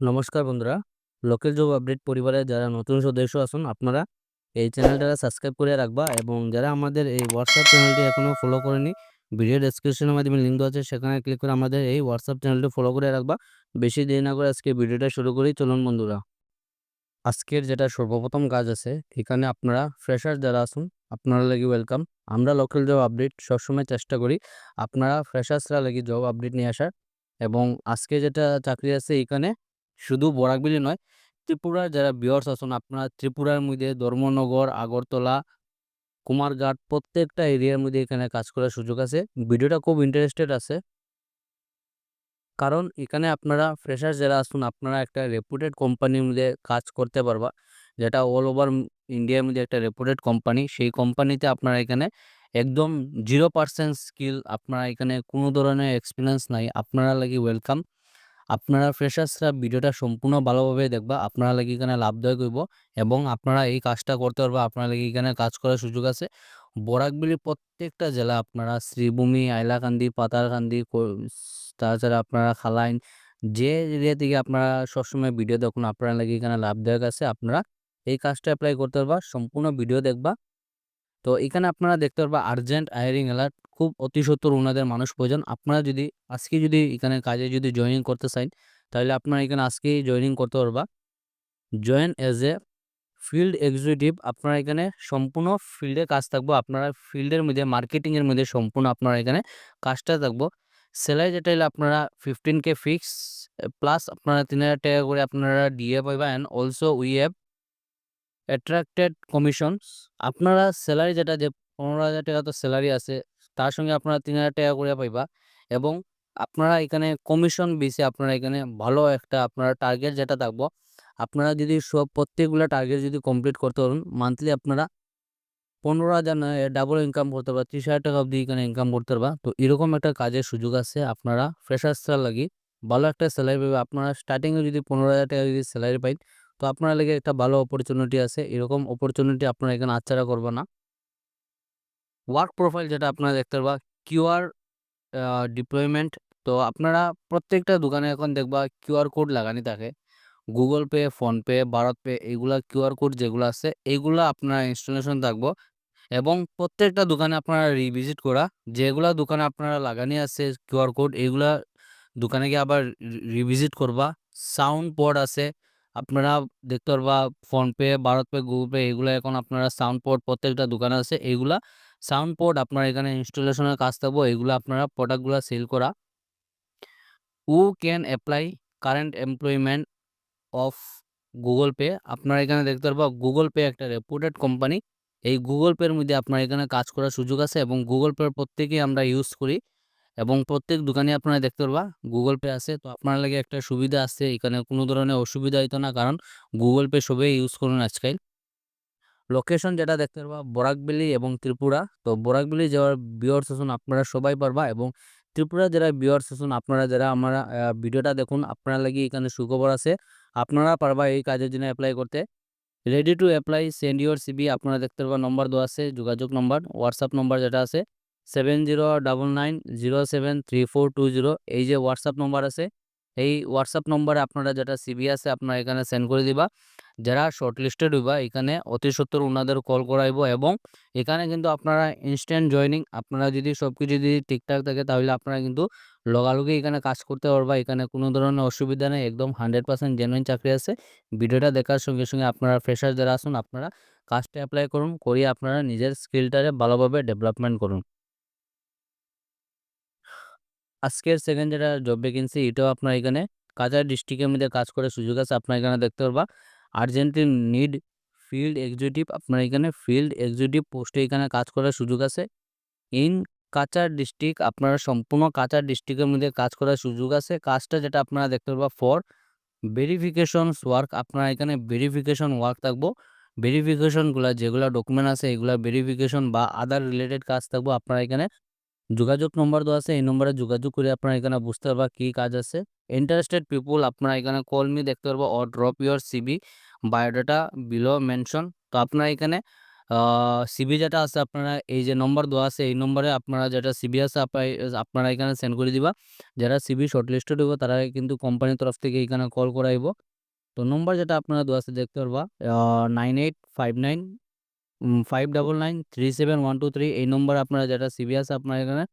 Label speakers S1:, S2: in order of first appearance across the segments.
S1: নমস্কার বন্ধুরা local job update পরিবারের যারা নতুন সদস্য আসুন আপনারা এই চ্যানেলটা সাবস্ক্রাইব করে রাখবা এবং যারা আমাদের এই হোয়াটসঅ্যাপ চ্যানেলটি এখনও ফলো করেনি ভিডিও ডেসক্রিপশনের মাধ্যমে লিঙ্ক দেওয়া আছে, সেখানে ক্লিক করে আমাদের এই হোয়াটসঅ্যাপ চ্যানেলটি ফলো করে রাখবা। বেশি দেরি না করে আজকে ভিডিওটা শুরু করি, চলুন বন্ধুরা। আজকের যেটা সর্বপ্রথম কাজ আছে, এখানে আপনারা ফ্রেশার যারা আসুন আপনারা লাগি ওয়েলকাম আমরা লোকাল জব আপডেট সবসময় চেষ্টা করি, আপনারা ফ্রেশার্সরা লাগি জব আপডেট নিয়ে আসার। এবং আজকে যেটা চাকরি আছে, এখানে শুধু বরাক বরাকবিলি নয়, ত্রিপুরার যারা বিয়ার্স আছেন আপনারা ত্রিপুরার মধ্যে ধর্মনগর, আগরতলা, কুমারঘাট প্রত্যেকটা এরিয়ার মধ্যে এখানে কাজ করার সুযোগ আছে। ভিডিওটা খুব ইন্টারেস্টেড আছে। কারণ এখানে আপনারা ফ্রেশার যারা আসুন, আপনারা একটা রেপুটেড কোম্পানির মধ্যে কাজ করতে পারবা, যেটা অল ওভার ইন্ডিয়ার মধ্যে একটা রেপুটেড কোম্পানি সেই কোম্পানিতে আপনারা এখানে একদম জিরো পার্সেন্ট স্কিল আপনারা এখানে কোনো ধরনের এক্সপিরিয়েন্স নাই, আপনারা লাগি ওয়েলকাম আপনারা ফ্রেশার্সরা ভিডিওটা সম্পূর্ণ ভালোভাবে দেখবা, আপনারা লাগি এখানে লাভদায়ক হইব এবং আপনারা এই কাজটা করতে পারবা, আপনারা লাগি এখানে কাজ করার সুযোগ আছে। বরাকবিলি প্রত্যেকটা জেলা আপনারা শ্রীভূমি আইলাকান্দি পাতারকান্দি তাছাড়া আপনারা খালাইন, যে এরিয়া থেকে আপনারা সবসময় ভিডিও দেখুন, আপনারা লাগি এখানে লাভদায়ক আছে, আপনারা এই কাজটা অ্যাপ্লাই করতে পারবা, সম্পূর্ণ ভিডিও দেখবা। তো এখানে আপনারা দেখতে পারবা আর্জেন্ট হায়ারিং অ্যালার্ট খুব অতি সত্তর ওনাদের মানুষ প্রয়োজন। আপনারা যদি আজকে যদি এখানে কাজে যদি জয়েনিং করতে চান, তাহলে আপনারা এখানে আজকেই জয়েনিং করতে পারবা। Join as a field executive আপনারা এখানে সম্পূর্ণ ফিল্ডে কাজ থাকব। আপনারা ফিল্ডের মধ্যে মার্কেটিংয়ের মধ্যে সম্পূর্ণ আপনারা এখানে কাজটা থাকব। স্যালারি যেটা হলে আপনারা ফিফটিন কে ফিক্স প্লাস আপনারা তিন হাজার টাকা করে আপনারা ডিএ পাইবা and also we have attracted commissions আপনারা স্যালারি যেটা যে পনেরো হাজার টাকা তো স্যালারি আছে তার সঙ্গে আপনারা তিন হাজার টাকা করে পাইবা এবং আপনারা এখানে কমিশন বেসে আপনারা এখানে ভালো একটা আপনারা টার্গেট যেটা থাকব, আপনারা যদি সব প্রত্যেকগুলো টার্গেট যদি কমপ্লিট করতে পারেন মান্থলি আপনারা পনেরো হাজার ডাবল ইনকাম করতে পারবা, ত্রিশ হাজার টাকা অবধি এখানে ইনকাম করতে পারবা। তো এরকম একটা কাজের সুযোগ আছে, আপনারা ফ্রেশার্সরা লাগি ভালো একটা স্যালারি পাবে আপনারা স্টার্টিংয়ে যদি পনেরো হাজার টাকা যদি স্যালারি পাই তো আপনার লাগে একটা ভালো অপরচুনিটি আছে। এরকম অপরচুনিটি আপনারা এখানে আচ্ছাড়া করবে না। ওয়ার্ক প্রোফাইল যেটা আপনারা দেখতে পারবা কিউআর ডিপ্লয়মেন্ট তো আপনারা প্রত্যেকটা দোকানে এখন দেখবা কিউআর কোড লাগানি থাকে। Google Pay PhonePe Bharat Pe এইগুলা কিউআর কোড যেগুলো আছে, এইগুলা আপনারা ইনস্টলেশন থাকব। এবং প্রত্যেকটা দোকানে আপনারা রিভিজিট করা, যেগুলা দোকানে আপনারা লাগানি আছে কিউআর কোড এইগুলা দোকানে গিয়ে আবার রিভিজিট করবা। সাউন্ড পোর্ট আছে, আপনারা দেখতে পারবা PhonePe Bharat Pe Google Pay এগুলো এখন আপনারা সাউন্ড পোর্ট প্রত্যেকটা দোকানে আছে, এইগুলা সাউন্ড পোর্ট আপনার এখানে ইনস্টলেশনের কাজ থাকব, এগুলো আপনারা প্রোডাক্টগুলো সেল করা। Who can apply current employment of Google Pay আপনারা এখানে দেখতে পারবা গুগল পে একটা রেপুটেড কোম্পানি এই গুগল পের মধ্যে আপনার এখানে কাজ করার সুযোগ আছে এবং গুগল পে প্রত্যেকেই আমরা ইউজ করি। এবং প্রত্যেক দোকানে আপনারা দেখতে পারবা গুগল পে আছে। তো আপনার লাগে একটা সুবিধা আছে, এখানে কোনো ধরনের অসুবিধা হইতো না, কারণ গুগল পে সবাই ইউজ করুন আজকাল। লোকেশন যেটা দেখতে পারবা, বরাকবেলি এবং ত্রিপুরা। তো বরাকবেলি যাওয়ার বিয়র সেশন আপনারা সবাই পারবা এবং ত্রিপুরা যারা বিয়র সেশন আপনারা যারা আমরা ভিডিওটা দেখুন, আপনারা লাগি এখানে সুখবর আছে। আপনারা পারবা এই কাজের জন্য অ্যাপ্লাই করতে। Ready to apply send your CV আপনারা দেখতে পারবা নম্বর দেওয়া আছে, যোগাযোগ নম্বর হোয়াটসঅ্যাপ নম্বর যেটা আছে seven zero double nine zero seven three four two zero এই যে হোয়াটসঅ্যাপ নম্বর আছে। এই হোয়াটসঅ্যাপ নম্বরে আপনারা যেটা সিবি আছে আপনারা এখানে সেন্ড করে দিবা। যারা শর্টলিস্টেড হইবা, এখানে অতি সত্তর ওনাদের কল করাইব এবং এখানে কিন্তু আপনারা ইনস্ট্যান্ট জয়নিং আপনারা যদি সব কিছু যদি ঠিকঠাক থাকে তাহলে আপনারা কিন্তু লগালগি এখানে কাজ করতে পারবা। এখানে কোনো ধরনের অসুবিধা নেই, একদম হান্ড্রেড পার্সেন্ট জেনুইন চাকরি আছে। ভিডিওটা দেখার সঙ্গে সঙ্গে আপনারা ফ্রেশার যারা আসুন আপনারা কাজটা অ্যাপ্লাই করুন, করিয়ে আপনারা নিজের স্কিলটারে ভালোভাবে ডেভেলপমেন্ট করুন। আজকের সেকেন্ড যেটা জব ভ্যাকেন্সি এটাও আপনার এখানে কাজার ডিস্ট্রিক্টের মধ্যে কাজ করার সুযোগ আছে, আপনার এখানে দেখতে পারবা। আর্জেন্টিন নিড ফিল্ড এক্সিকিউটিভ আপনার এখানে ফিল্ড এক্সিকিউটিভ পোস্টে এখানে কাজ করার সুযোগ আছে। ইন কাচার ডিস্ট্রিক্ট আপনারা সম্পূর্ণ কাচার ডিস্ট্রিক্টের মধ্যে কাজ করার সুযোগ আছে। কাজটা যেটা আপনারা দেখতে পারবা ফর ভেরিফিকেশন ওয়ার্ক আপনারা এখানে ভেরিফিকেশন ওয়ার্ক থাকব। ভেরিফিকেশনগুলো যেগুলো ডকুমেন্ট আছে, এগুলো ভেরিফিকেশন বা আদার রিলেটেড কাজ থাকব, আপনারা এখানে যোগাযোগ নম্বর দেওয়া আছে, এই নম্বরে যোগাযোগ করে আপনারা এখানে বুঝতে পারবা কী কাজ আছে। ইন্টারেস্টেড পিপুল আপনারা এখানে কল মি দেখতে পারব or drop your CV biodata below mention তো আপনারা এখানে সিভি যেটা আছে, আপনারা এই যে নম্বর দেওয়া আছে, এই নম্বরে আপনারা যেটা সিভি আছে, আপনারা এখানে সেন্ড করে দিবা। যারা সিভি শর্টলিস্টেড হইব, তারা কিন্তু কোম্পানির তরফ থেকে এখানে কল করাইব। তো নম্বর যেটা আপনারা দেওয়া আছে, দেখতে পারবা nine eight five nine five double nine three seven one two three এই নম্বরে আপনারা যেটা সিভি আছে আপনারা এখানে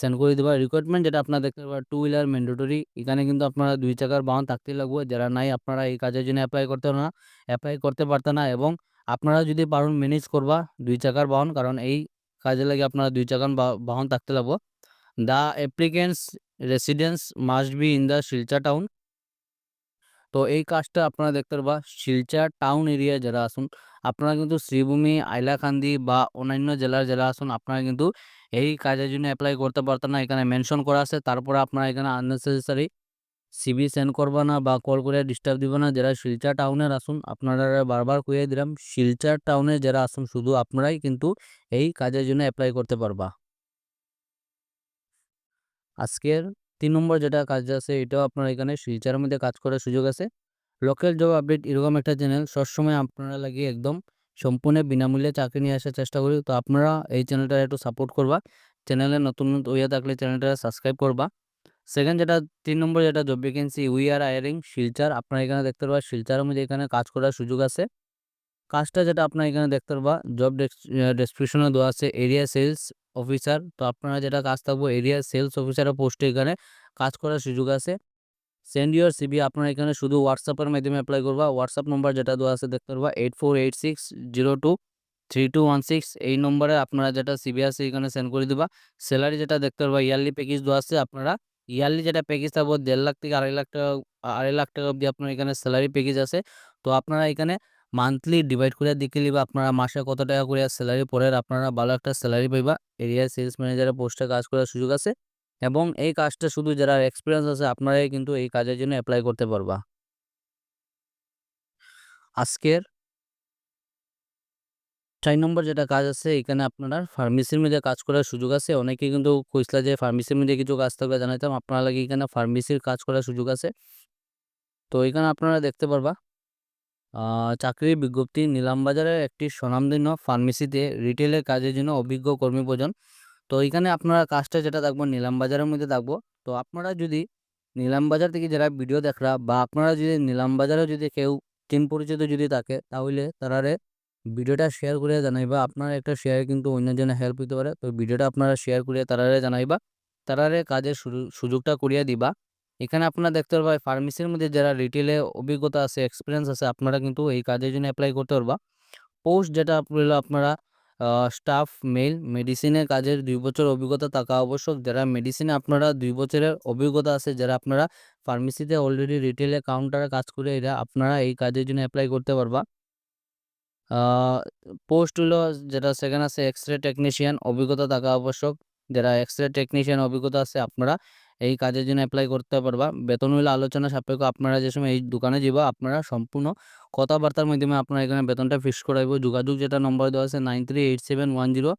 S1: সেন্ড করে দেবা রিকোয়ারমেন্ট যেটা আপনারা দেখতে পারবেন টু হুইলার ম্যান্ডেটরি এখানে কিন্তু আপনারা দুই চাকার বাহন থাকতে লাগবে। যারা নাই, আপনারা এই কাজের জন্য অ্যাপ্লাই করতে না অ্যাপ্লাই করতে পারতে না এবং আপনারা যদি পারুন ম্যানেজ করবা দুই চাকার বাহন, কারণ এই কাজে লাগে আপনারা দুই চাকার বাহন থাকতে লাগবো। The applicants residence must be in the Silchar town তো এই কাজটা আপনারা দেখতে পারবা শিলচা টাউন এরিয়া যারা আসুন আপনারা কিন্তু শ্রীভূমি আইলাকান্দি বা অন্যান্য জেলার যারা আসুন আপনারা কিন্তু এই কাজের জন্য অ্যাপ্লাই করতে পারতেন না। এখানে মেনশন করা আছে, তারপরে আপনারা এখানে আননেসেসারি সিবি সেন্ড করবা না বা কল করে ডিস্টার্ব দিব না। যারা শিলচর টাউনের আসুন আপনারা বারবার কইয়ে দিলাম, শিলচর টাউনে যারা আসুন শুধু আপনারাই কিন্তু এই কাজের জন্য অ্যাপ্লাই করতে পারবা। আজকের তিন নম্বর যেটা কাজ আছে, এটাও আপনার এখানে শিলচারের মধ্যে কাজ করার সুযোগ আছে। লোকাল জব আপডেট এরকম একটা চ্যানেল সবসময় আপনারা লাগে একদম সম্পূর্ণ বিনামূল্যে চাকরি নিয়ে আসার চেষ্টা করি। তো আপনারা এই চ্যানেলটা একটু সাপোর্ট করবা। চ্যানেলে নতুন নতুন হইয়া থাকলে চ্যানেলটা সাবস্ক্রাইব করবা। সেকেন্ড যেটা, তিন নম্বর যেটা job vacancy we are hiring Silchar. আপনারা এখানে দেখতে পারবা শিলচারের মধ্যে এখানে কাজ করার সুযোগ আছে। কাজটা যেটা আপনারা এখানে দেখতে পারবা জব ডেসক্রিপশনে দেওয়া আছে এরিয়া সেলস অফিসার তো আপনারা যেটা কাজ থাকব এরিয়া সেলস অফিসারের পোস্টে এখানে কাজ করার সুযোগ আছে। সেন্ড ইউর সিবি আপনারা এখানে শুধু হোয়াটসঅ্যাপের মাধ্যমে অ্যাপ্লাই করবা। হোয়াটসঅ্যাপ নম্বর যেটা দেওয়া আছে, দেখতে পারবা eight four eight six zero two three two one six এই নম্বরে আপনারা যেটা সিবি আছে, এখানে সেন্ড করে দিবা। স্যালারি যেটা, দেখতে পারবা ইয়ারলি প্যাকেজ দেওয়া আছে আপনারা। ইয়ারলি যেটা প্যাকেজ থাকব দেড় লাখ থেকে আড়াই লাখ টাকা, আড়াই লাখ টাকা অবধি আপনার এখানে স্যালারি প্যাকেজ আছে। তো আপনারা এখানে মান্থলি ডিভাইড করে দেখে নিবা আপনারা মাসে কত টাকা করে স্যালারি পরে আপনারা ভালো একটা স্যালারি পাইবা। এরিয়া সেলস ম্যানেজারের পোস্টে কাজ করার সুযোগ আছে। এবং এই কাজটা শুধু যারা এক্সপিরিয়েন্স আছে, আপনারাই কিন্তু এই কাজের জন্য অ্যাপ্লাই করতে পারবা। আজকের চার নম্বর যেটা কাজ আছে, এখানে আপনারা ফার্মেসির মধ্যে কাজ করার সুযোগ আছে। অনেকে কিন্তু কইসলা যে ফার্মেসির মধ্যে কিছু কাজ থাকবে, জানাইতাম। আপনারা লাগে এখানে ফার্মেসির কাজ করার সুযোগ আছে। তো এখানে আপনারা দেখতে পারবা চাকরির বিজ্ঞপ্তি, নিলামবাজারের একটি স্বনামধন্য ফার্মেসিতে রিটেলের কাজের জন্য অভিজ্ঞ কর্মী প্রয়োজন। তো এখানে আপনারা কাজটা যেটা থাকব নিলামবাজারের মধ্যে থাকব তো আপনারা যদি নিলামবাজার থেকে যারা ভিডিও দেখরা বা আপনারা যদি নিলামবাজারে যদি কেউ চিন পরিচিত যদি থাকে, তাহলে তারারে ভিডিওটা শেয়ার করে জানাইবা। আপনার একটা শেয়ার কিন্তু অন্যজনে হেল্প হইতে পারে। তো ভিডিওটা আপনারা শেয়ার করে তারারে জানাইবা। তারারে কাজের সুযোগটা করিয়া দিবা। এখানে আপনারা দেখতে পারবেন ফার্মেসির মধ্যে যারা রিটেলে অভিজ্ঞতা আছে এক্সপিরিয়েন্স আছে, আপনারা কিন্তু এই কাজের জন্য অ্যাপ্লাই করতে পারবা। পোস্ট যেটা আপনারা স্টাফ মেল মেডিসিনের কাজের দুই বছর অভিজ্ঞতা থাকা আবশ্যক। যারা মেডিসিনে আপনারা দুই বছরের অভিজ্ঞতা আছে, যারা আপনারা ফার্মেসিতে অলরেডি রিটেলে কাউন্টারে কাজ করে, এরা আপনারা এই কাজের জন্য অ্যাপ্লাই করতে পারবা। পোস্ট হলো যেটা সেখানে আছে এক্স রে টেকনিশিয়ান অভিজ্ঞতা থাকা আবশ্যক। যারা এক্স রে টেকনিশিয়ান অভিজ্ঞতা আছে, আপনারা এই কাজের জন্য অ্যাপ্লাই করতে পারবা। বেতন হইলে আলোচনা সাপেক্ষ আপনারা যে সময় এই দোকানে যাবা আপনারা সম্পূর্ণ কথাবার্তার মাধ্যমে আপনারা এখানে বেতনটা ফিক্স করাইব। যোগাযোগ যেটা নম্বর দেওয়া আছে nine three eight seven one zero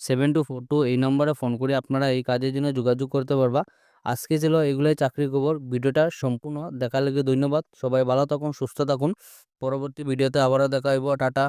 S1: seven two four two, এই নম্বরে ফোন করে আপনারা এই কাজের জন্য যোগাযোগ করতে পারবা। আজকে ছিল এগুলোই চাকরির খবর। ভিডিওটা সম্পূর্ণ দেখার লেগে ধন্যবাদ। সবাই ভালো থাকুন, সুস্থ থাকুন। পরবর্তী ভিডিওতে আবারও দেখা হইব। টাটা।